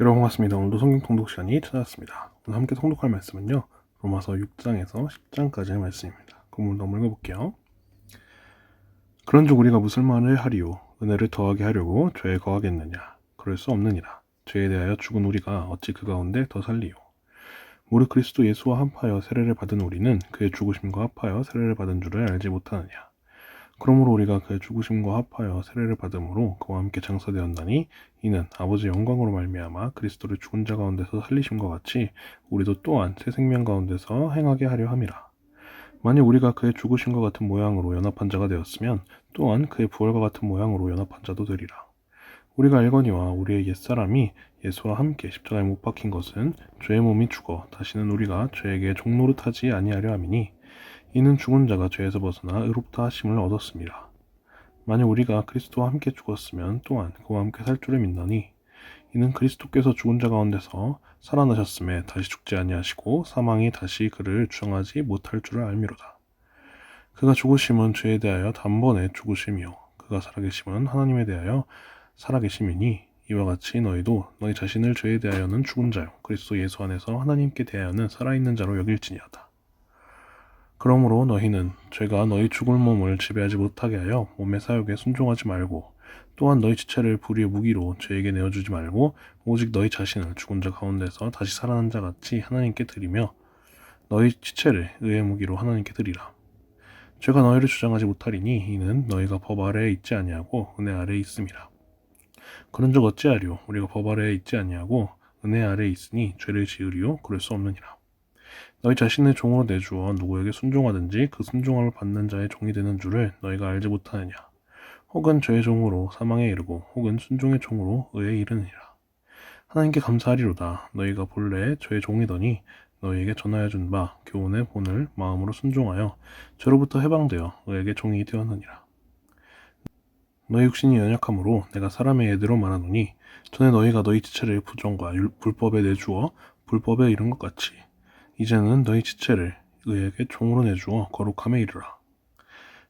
여러분 반갑습니다. 오늘도 성경 통독 시간이 찾아왔습니다. 오늘 함께 통독할 말씀은요. 로마서 6장에서 10장까지의 말씀입니다. 그물도 한번 읽어볼게요. 그런즉 우리가 무슨 말을 하리요? 은혜를 더하게 하려고 죄에 거하겠느냐? 그럴 수 없느니라. 죄에 대하여 죽은 우리가 어찌 그 가운데 더 살리요? 무릇 그리스도 예수와 합하여 세례를 받은 우리는 그의 죽으심과 합하여 세례를 받은 줄을 알지 못하느냐? 그러므로 우리가 그의 죽으심과 합하여 세례를 받음으로 그와 함께 장사되었나니 이는 아버지의 영광으로 말미암아 그리스도를 죽은 자 가운데서 살리심과 같이 우리도 또한 새 생명 가운데서 행하게 하려 함이라. 만일 우리가 그의 죽으심과 같은 모양으로 연합한 자가 되었으면 또한 그의 부활과 같은 모양으로 연합한 자도 되리라. 우리가 알거니와 우리의 옛사람이 예수와 함께 십자가에 못 박힌 것은 죄의 몸이 죽어 다시는 우리가 죄에게 종노릇하지 아니하려 함이니 이는 죽은 자가 죄에서 벗어나 의롭다 하심을 얻었습니다. 만약 우리가 그리스도와 함께 죽었으면 또한 그와 함께 살 줄을 믿나니 이는 그리스도께서 죽은 자 가운데서 살아나셨음에 다시 죽지 아니하시고 사망이 다시 그를 주장하지 못할 줄을 알미로다. 그가 죽으심은 죄에 대하여 단번에 죽으심이요 그가 살아계심은 하나님에 대하여 살아계심이니 이와 같이 너희도 너희 자신을 죄에 대하여는 죽은 자요 그리스도 예수 안에서 하나님께 대하여는 살아있는 자로 여길지니하다. 그러므로 너희는 죄가 너희 죽을 몸을 지배하지 못하게 하여 몸의 사욕에 순종하지 말고 또한 너희 지체를 불의의 무기로 죄에게 내어주지 말고 오직 너희 자신을 죽은 자 가운데서 다시 살아난 자 같이 하나님께 드리며 너희 지체를 의의 무기로 하나님께 드리라. 죄가 너희를 주장하지 못하리니 이는 너희가 법 아래에 있지 아니하고 은혜 아래에 있음이라. 그런즉 어찌하리요 우리가 법 아래에 있지 아니하고 은혜 아래에 있으니 죄를 지으리요 그럴 수 없느니라. 너희 자신의 종으로 내주어 누구에게 순종하든지 그 순종함을 받는 자의 종이 되는 줄을 너희가 알지 못하느냐? 혹은 죄의 종으로 사망에 이르고 혹은 순종의 종으로 의에 이르느니라. 하나님께 감사하리로다. 너희가 본래 죄의 종이더니 너희에게 전하여 준 바 교훈의 본을 마음으로 순종하여 죄로부터 해방되어 의에게 종이 되었느니라. 너희 육신이 연약함으로 내가 사람의 예대로 말하노니 전에 너희가 너희 지체를 부정과 율- 불법에 내주어 불법에 이른 것 같이 이제는 너희 지체를 의에게 종으로 내주어 거룩함에 이르라.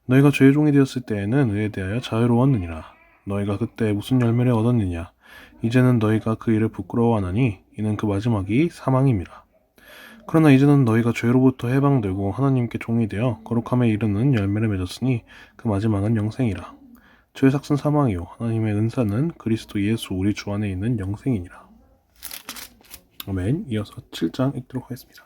너희가 죄의 종이 되었을 때에는 의에 대하여 자유로웠느니라. 너희가 그때 무슨 열매를 얻었느냐? 이제는 너희가 그 일을 부끄러워하나니 이는 그 마지막이 사망임이라. 그러나 이제는 너희가 죄로부터 해방되고 하나님께 종이 되어 거룩함에 이르는 열매를 맺었으니 그 마지막은 영생이라. 죄의 삭은 사망이요 하나님의 은사는 그리스도 예수 우리 주 안에 있는 영생이니라. 아멘. 이어서 7장 읽도록 하겠습니다.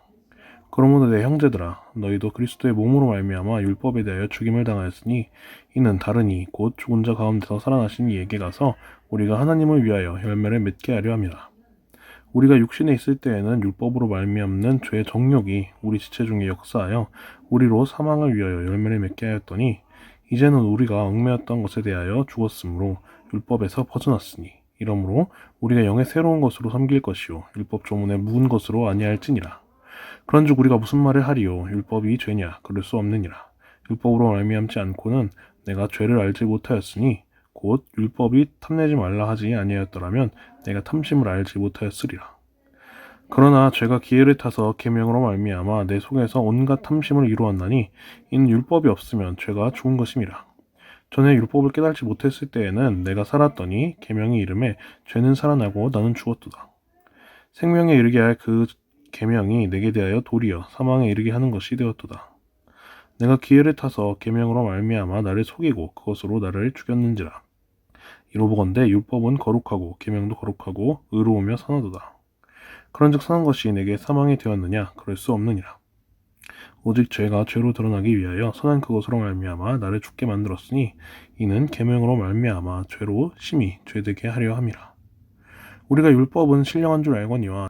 그러므로 내 형제들아 너희도 그리스도의 몸으로 말미암아 율법에 대하여 죽임을 당하였으니 이는 다르니 곧 죽은 자 가운데서 살아나신 이에게 가서 우리가 하나님을 위하여 열매를 맺게 하려 함이라. 우리가 육신에 있을 때에는 율법으로 말미암는 죄의 정욕이 우리 지체 중에 역사하여 우리로 사망을 위하여 열매를 맺게 하였더니 이제는 우리가 얽매였던 것에 대하여 죽었으므로 율법에서 벗어났으니 이러므로 우리가 영의 새로운 것으로 섬길 것이요 율법 조문에 묵은 것으로 아니할지니라. 그런즉 우리가 무슨 말을 하리요 율법이 죄냐 그럴 수 없느니라. 율법으로 말미암지 않고는 내가 죄를 알지 못하였으니 곧 율법이 탐내지 말라 하지 아니하였더라면 내가 탐심을 알지 못하였으리라. 그러나 죄가 기회를 타서 계명으로 말미암아 내 속에서 온갖 탐심을 이루었나니 이는 율법이 없으면 죄가 죽은 것임이라. 전에 율법을 깨달지 못했을 때에는 내가 살았더니 계명이 이름에 죄는 살아나고 나는 죽었도다. 생명에 이르게 할 그 계명이 내게 대하여 도리어 사망에 이르게 하는 것이 되었도다. 내가 기회를 타서 계명으로 말미암아 나를 속이고 그것으로 나를 죽였는지라. 이로 보건대 율법은 거룩하고 계명도 거룩하고 의로우며 선하도다. 그런즉 선한 것이 내게 사망이 되었느냐 그럴 수 없느니라. 오직 죄가 죄로 드러나기 위하여 선한 그것으로 말미암아 나를 죽게 만들었으니 이는 계명으로 말미암아 죄로 심히 죄되게 하려 함이라. 우리가 율법은 신령한 줄 알거니와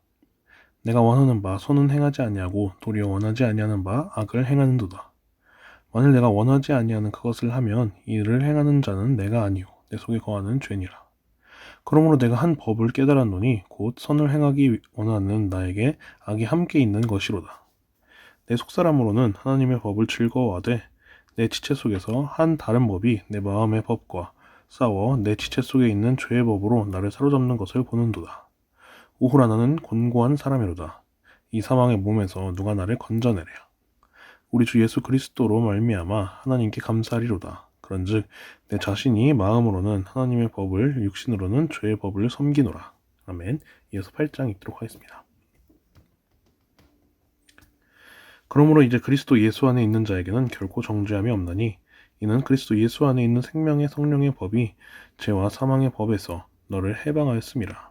내가 원하는 바 손은 행하지 아니하고 도리어 원하지 아니하는 바 악을 행하는도다. 만일 내가 원하지 아니하는 그것을 하면 이를 행하는 자는 내가 아니요 내 속에 거하는 죄니라. 그러므로 내가 한 법을 깨달았노니 곧 선을 행하기 원하는 나에게 악이 함께 있는 것이로다. 내 속사람으로는 하나님의 법을 즐거워하되 내 지체 속에서 한 다른 법이 내 마음의 법과 싸워 내 지체 속에 있는 죄의 법으로 나를 사로잡는 것을 보는도다. 오후라 나는 곤고한 사람이로다. 이 사망의 몸에서 누가 나를 건져내랴. 우리 주 예수 그리스도로 말미암아 하나님께 감사하리로다. 그런즉 내 자신이 마음으로는 하나님의 법을 육신으로는 죄의 법을 섬기노라. 아멘. 이어서 8장 읽도록 하겠습니다. 그러므로 이제 그리스도 예수 안에 있는 자에게는 결코 정죄함이 없나니 이는 그리스도 예수 안에 있는 생명의 성령의 법이 죄와 사망의 법에서 너를 해방하였음이라.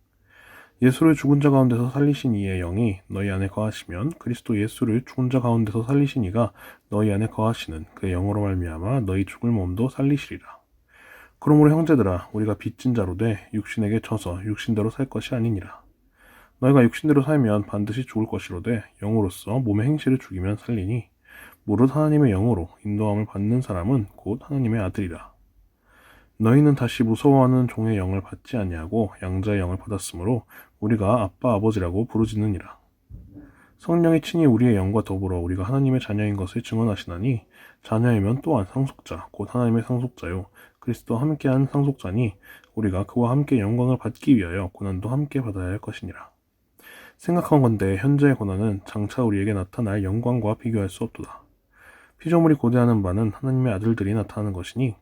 예수를 죽은 자 가운데서 살리신 이의 영이 너희 안에 거하시면 그리스도 예수를 죽은 자 가운데서 살리신 이가 너희 안에 거하시는 그 영으로 말미암아 너희 죽을 몸도 살리시리라. 그러므로 형제들아 우리가 빚진 자로 돼 육신에게 져서 육신대로 살 것이 아니니라. 너희가 육신대로 살면 반드시 죽을 것이로되 영으로서 몸의 행실을 죽이면 살리니 무릇 하나님의 영으로 인도함을 받는 사람은 곧 하나님의 아들이라. 너희는 다시 무서워하는 종의 영을 받지 아니하고 양자의 영을 받았으므로 우리가 아빠 아버지라고 부르짖느니라. 성령이 친히 우리의 영과 더불어 우리가 하나님의 자녀인 것을 증언하시나니 자녀이면 또한 상속자 곧 하나님의 상속자요 그리스도와 함께한 상속자니 우리가 그와 함께 영광을 받기 위하여 고난도 함께 받아야 할 것이니라. 생각한 건데 현재의 고난은 장차 우리에게 나타날 영광과 비교할 수 없도다. 피조물이 고대하는 바는 하나님의 아들들이 나타나는 것이니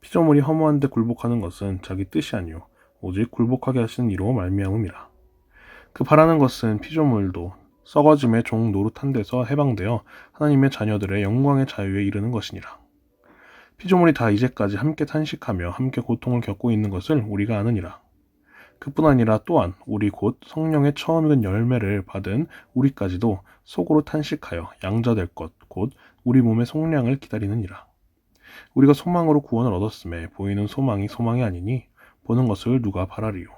피조물이 허무한데 굴복하는 것은 자기 뜻이 아니요 오직 굴복하게 하시는 이로 말미암음이라. 그 바라는 것은 피조물도 썩어짐의 종 노릇한 데서 해방되어 하나님의 자녀들의 영광의 자유에 이르는 것이니라. 피조물이 다 이제까지 함께 탄식하며 함께 고통을 겪고 있는 것을 우리가 아느니라. 그뿐 아니라 또한 우리 곧 성령의 처음 익은 열매를 받은 우리까지도 속으로 탄식하여 양자될 것 곧 우리 몸의 속량을 기다리느니라. 우리가 소망으로 구원을 얻었음에 보이는 소망이 소망이 아니니 보는 것을 누가 바라리요.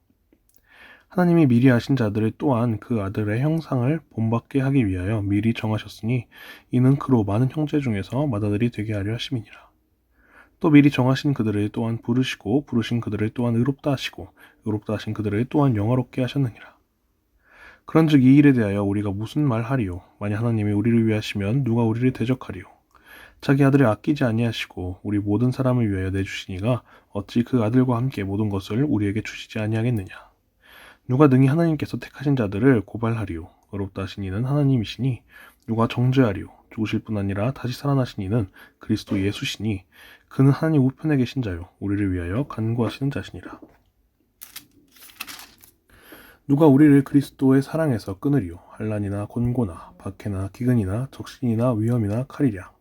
하나님이 미리 하신 자들을 또한 그 아들의 형상을 본받게 하기 위하여 미리 정하셨으니 이는 그로 많은 형제 중에서 맏아들이 되게 하려 하심이니라. 또 미리 정하신 그들을 또한 부르시고 부르신 그들을 또한 의롭다 하시고 의롭다 하신 그들을 또한 영화롭게 하셨느니라. 그런즉 이 일에 대하여 우리가 무슨 말하리요? 만약 하나님이 우리를 위하시면 누가 우리를 대적하리요? 자기 아들을 아끼지 아니하시고 우리 모든 사람을 위하여 내주시니가 어찌 그 아들과 함께 모든 것을 우리에게 주시지 아니하겠느냐? 누가 능히 하나님께서 택하신 자들을 고발하리요? 의롭다 하신 이는 하나님이시니 누가 정죄하리요? 죽으실 뿐 아니라 다시 살아나신 이는 그리스도 예수시니 그는 하나님 우편에 계신 자요 우리를 위하여 간구하시는 자시니라. 누가 우리를 그리스도의 사랑에서 끊으리요? 한란이나 곤고나 박해나 기근이나 적신이나 위험이나 칼이랴.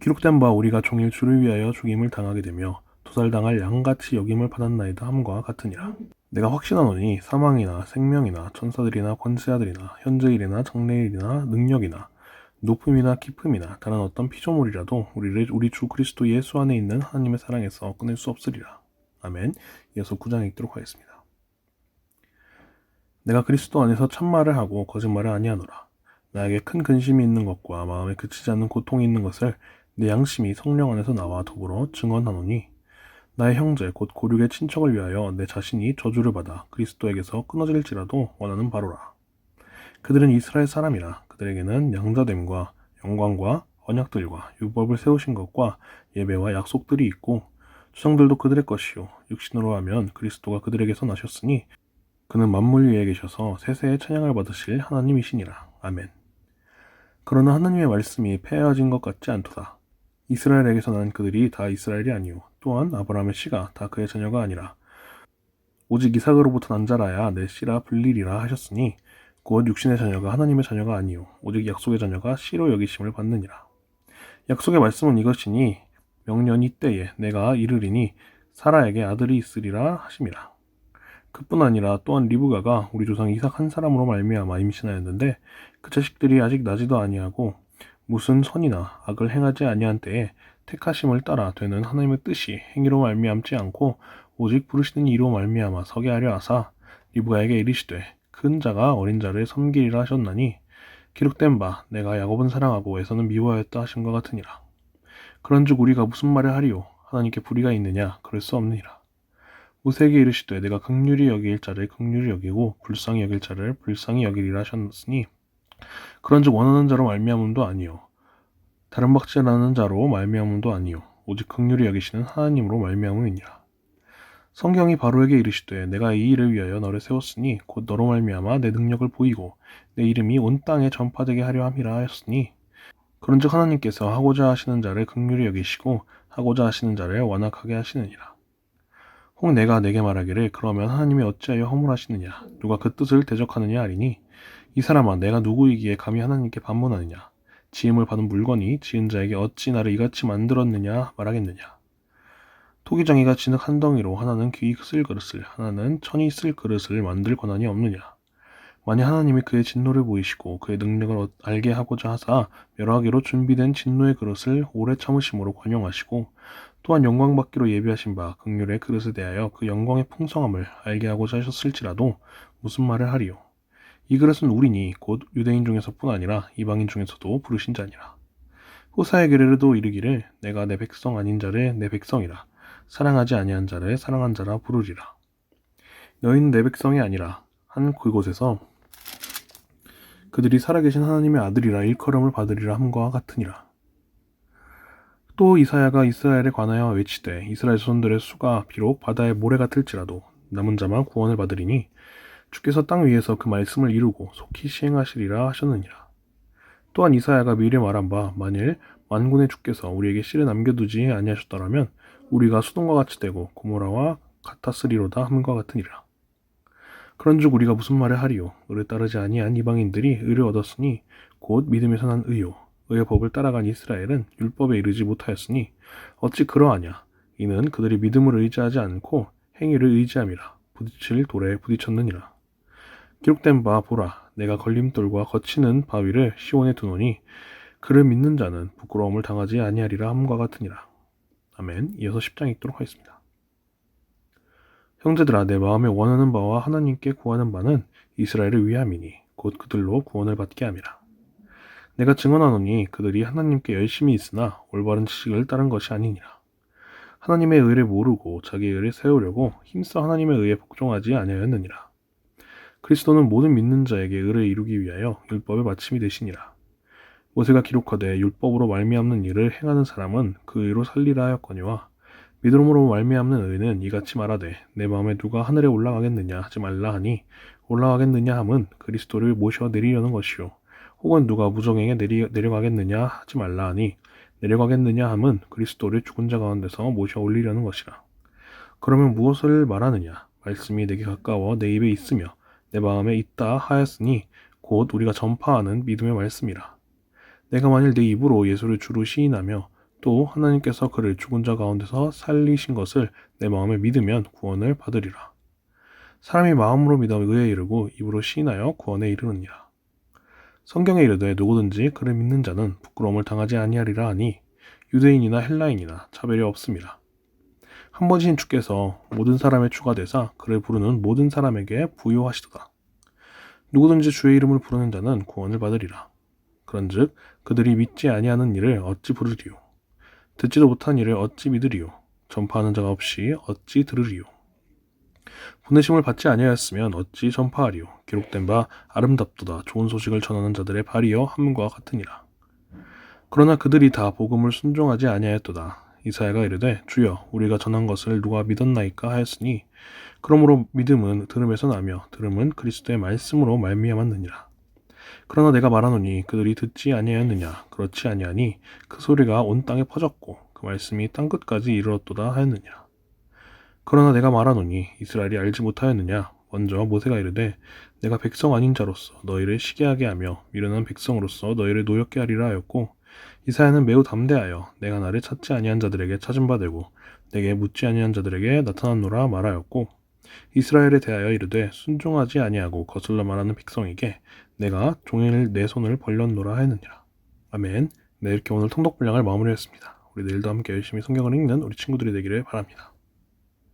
기록된 바 우리가 종일 주를 위하여 죽임을 당하게 되며 도살당할 양같이 여김을 받았나이다 함과 같으니라. 내가 확신하노니 사망이나 생명이나 천사들이나 권세아들이나 현재일이나 장래일이나 능력이나 높음이나 깊음이나 다른 어떤 피조물이라도 우리를 우리 주 그리스도 예수 안에 있는 하나님의 사랑에서 꺼낼 수 없으리라. 아멘. 이어서 9장 읽도록 하겠습니다. 내가 그리스도 안에서 참말을 하고 거짓말을 아니하노라. 나에게 큰 근심이 있는 것과 마음에 그치지 않는 고통이 있는 것을 내 양심이 성령 안에서 나와 더불어 증언하노니 나의 형제 곧 고륙의 친척을 위하여 내 자신이 저주를 받아 그리스도에게서 끊어질지라도 원하는 바로라. 그들은 이스라엘 사람이라 그들에게는 양자됨과 영광과 언약들과 율법을 세우신 것과 예배와 약속들이 있고 주상들도 그들의 것이요 육신으로 하면 그리스도가 그들에게서 나셨으니 그는 만물 위에 계셔서 세세의 찬양을 받으실 하나님이시니라. 아멘. 그러나 하나님의 말씀이 폐해진 것 같지 않도다. 이스라엘에게서 난 그들이 다 이스라엘이 아니요 또한 아브라함의 씨가 다 그의 자녀가 아니라 오직 이삭으로부터 난 자라야 내 씨라 불리리라 하셨으니 곧 육신의 자녀가 하나님의 자녀가 아니요 오직 약속의 자녀가 씨로 여기심을 받느니라. 약속의 말씀은 이것이니 명년 이때에 내가 이르리니 사라에게 아들이 있으리라 하심이라. 그뿐 아니라 또한 리브가가 우리 조상 이삭 한 사람으로 말미암아 임신하였는데 그 자식들이 아직 나지도 아니하고 무슨 선이나 악을 행하지 아니한 때에 택하심을 따라 되는 하나님의 뜻이 행위로 말미암지 않고 오직 부르시는 이로 말미암아 서게 하려 하사 리브가에게 이르시되 큰 자가 어린 자를 섬기리라 하셨나니 기록된 바 내가 야곱은 사랑하고 에서는 미워하였다 하심과 같으니라. 그런즉 우리가 무슨 말을 하리요? 하나님께 불의가 있느냐? 그럴 수 없느니라. 모세에게 이르시되 내가 극률이 여길 자를 극률이 여기고 불쌍히 여길 자를 불쌍히 여기리라 하셨으니 그런즉 원하는 자로 말미암음도 아니요 다른 박질하는 자로 말미암음도 아니요. 오직 극률이 여기시는 하나님으로 말미암음이니라 성경이 바로에게 이르시되 내가 이 일을 위하여 너를 세웠으니 곧 너로 말미암아 내 능력을 보이고 내 이름이 온 땅에 전파되게 하려 함이라 하였으니. 그런즉 하나님께서 하고자 하시는 자를 극률히 여기시고 하고자 하시는 자를 완악하게 하시느니라. 혹 내가 내게 말하기를 그러면 하나님이 어찌하여 허물하시느냐? 누가 그 뜻을 대적하느냐 하리니? 이 사람아 내가 누구이기에 감히 하나님께 반문하느냐 지음을 받은 물건이 지은 자에게 어찌 나를 이같이 만들었느냐 말하겠느냐. 토기장이가 진흙 한 덩이로 하나는 귀쓸 그릇을 하나는 천이 쓸 그릇을 만들 권한이 없느냐. 만약 하나님이 그의 진노를 보이시고 그의 능력을 어- 알게 하고자 하사 멸하기로 준비된 진노의 그릇을 오래 참으심으로 관용하시고 또한 영광 받기로 예비하신 바 극률의 그릇에 대하여 그 영광의 풍성함을 알게 하고자 하셨을지라도 무슨 말을 하리요 이 그릇은 우리니 곧 유대인 중에서뿐 아니라 이방인 중에서도 부르신 자니라. 호사의 게르도 이르기를 내가 내 백성 아닌 자를 내 백성이라. 사랑하지 아니한 자를 사랑한 자라 부르리라. 너희는 내 백성이 아니라 한 그곳에서 그들이 살아계신 하나님의 아들이라 일컬음을 받으리라 함과 같으니라. 또 이사야가 이스라엘에 관하여 외치되 이스라엘 손들의 수가 비록 바다의 모래 같을지라도 남은 자만 구원을 받으리니 주께서 땅 위에서 그 말씀을 이루고 속히 시행하시리라 하셨느니라. 또한 이사야가 미리 말한 바 만일 만군의 주께서 우리에게 씨를 남겨두지 아니하셨더라면 우리가 수동과 같이 되고 고모라와 같았으리로다 함과 같으니라. 그런즉 우리가 무슨 말을 하리요? 의를 따르지 아니한 이방인들이 의를 얻었으니 곧 믿음에서 난 의요. 의의 법을 따라간 이스라엘은 율법에 이르지 못하였으니 어찌 그러하냐? 이는 그들이 믿음을 의지하지 않고 행위를 의지함이라. 부딪힐 돌에 부딪혔느니라 기록된 바 보라 내가 걸림돌과 거치는 바위를 시온에 두노니 그를 믿는 자는 부끄러움을 당하지 아니하리라 함과 같으니라 아멘 이어서 10장 읽도록 하겠습니다 형제들아 내 마음에 원하는 바와 하나님께 구하는 바는 이스라엘을 위함이니 곧 그들로 구원을 받게 함이라. 내가 증언하노니 그들이 하나님께 열심히 있으나 올바른 지식을 따른 것이 아니니라. 하나님의 의를 모르고 자기의 의를 세우려고 힘써 하나님의 의에 복종하지 아니하였느니라. 그리스도는 모든 믿는 자에게 의를 이루기 위하여 율법의 마침이 되시니라. 모세가 기록하되 율법으로 말미암는 일을 행하는 사람은 그 의로 살리라 하였거니와 믿음으로 말미암는 의는 이같이 말하되 내 마음에 누가 하늘에 올라가겠느냐 하지 말라 하니 올라가겠느냐 함은 그리스도를 모셔 내리려는 것이요. 혹은 누가 무정에게 내리, 내려가겠느냐 하지 말라 하니 내려가겠느냐 함은 그리스도를 죽은 자 가운데서 모셔 올리려는 것이라. 그러면 무엇을 말하느냐? 말씀이 내게 가까워 내 입에 있으며 내 마음에 있다 하였으니 곧 우리가 전파하는 믿음의 말씀이라 내가 만일 내 입으로 예수를 주로 시인하며 또 하나님께서 그를 죽은 자 가운데서 살리신 것을 내 마음에 믿으면 구원을 받으리라. 사람이 마음으로 믿어 의에 이르고 입으로 시인하여 구원에 이르느니라. 성경에 이르되 누구든지 그를 믿는 자는 부끄러움을 당하지 아니하리라 하니 유대인이나 헬라인이나 차별이 없습니다. 한 번신 주께서 모든 사람의 주가 되사 그를 부르는 모든 사람에게 부요하시도다. 누구든지 주의 이름을 부르는 자는 구원을 받으리라. 그런즉 그들이 믿지 아니하는 일을 어찌 부르리요? 듣지도 못한 일을 어찌 믿으리요? 전파하는 자가 없이 어찌 들으리요? 보내심을 받지 아니하였으면 어찌 전파하리요? 기록된 바 아름답도다 좋은 소식을 전하는 자들의 발이여 함과 같으니라. 그러나 그들이 다 복음을 순종하지 아니하였도다. 이사야가 이르되 주여 우리가 전한 것을 누가 믿었나이까 하였으니 그러므로 믿음은 들음에서 나며 들음은 그리스도의 말씀으로 말미암았느니라. 그러나 내가 말하노니 그들이 듣지 아니하였느냐 그렇지 아니하니 그 소리가 온 땅에 퍼졌고 그 말씀이 땅 끝까지 이르렀도다 하였느니라. 그러나 내가 말하노니 이스라엘이 알지 못하였느냐 먼저 모세가 이르되 내가 백성 아닌 자로서 너희를 시기하게 하며 미련한 백성으로서 너희를 노엽게 하리라 하였고 이사야는 매우 담대하여 내가 나를 찾지 아니한 자들에게 찾은 바 되고 내게 묻지 아니한 자들에게 나타났노라 말하였고 이스라엘에 대하여 이르되 순종하지 아니하고 거슬러 말하는 백성에게 내가 종일 내 손을 벌렸노라 하였느니라. 아멘. 네 이렇게 오늘 통독 분량을 마무리했습니다. 우리 내일도 함께 열심히 성경을 읽는 우리 친구들이 되기를 바랍니다.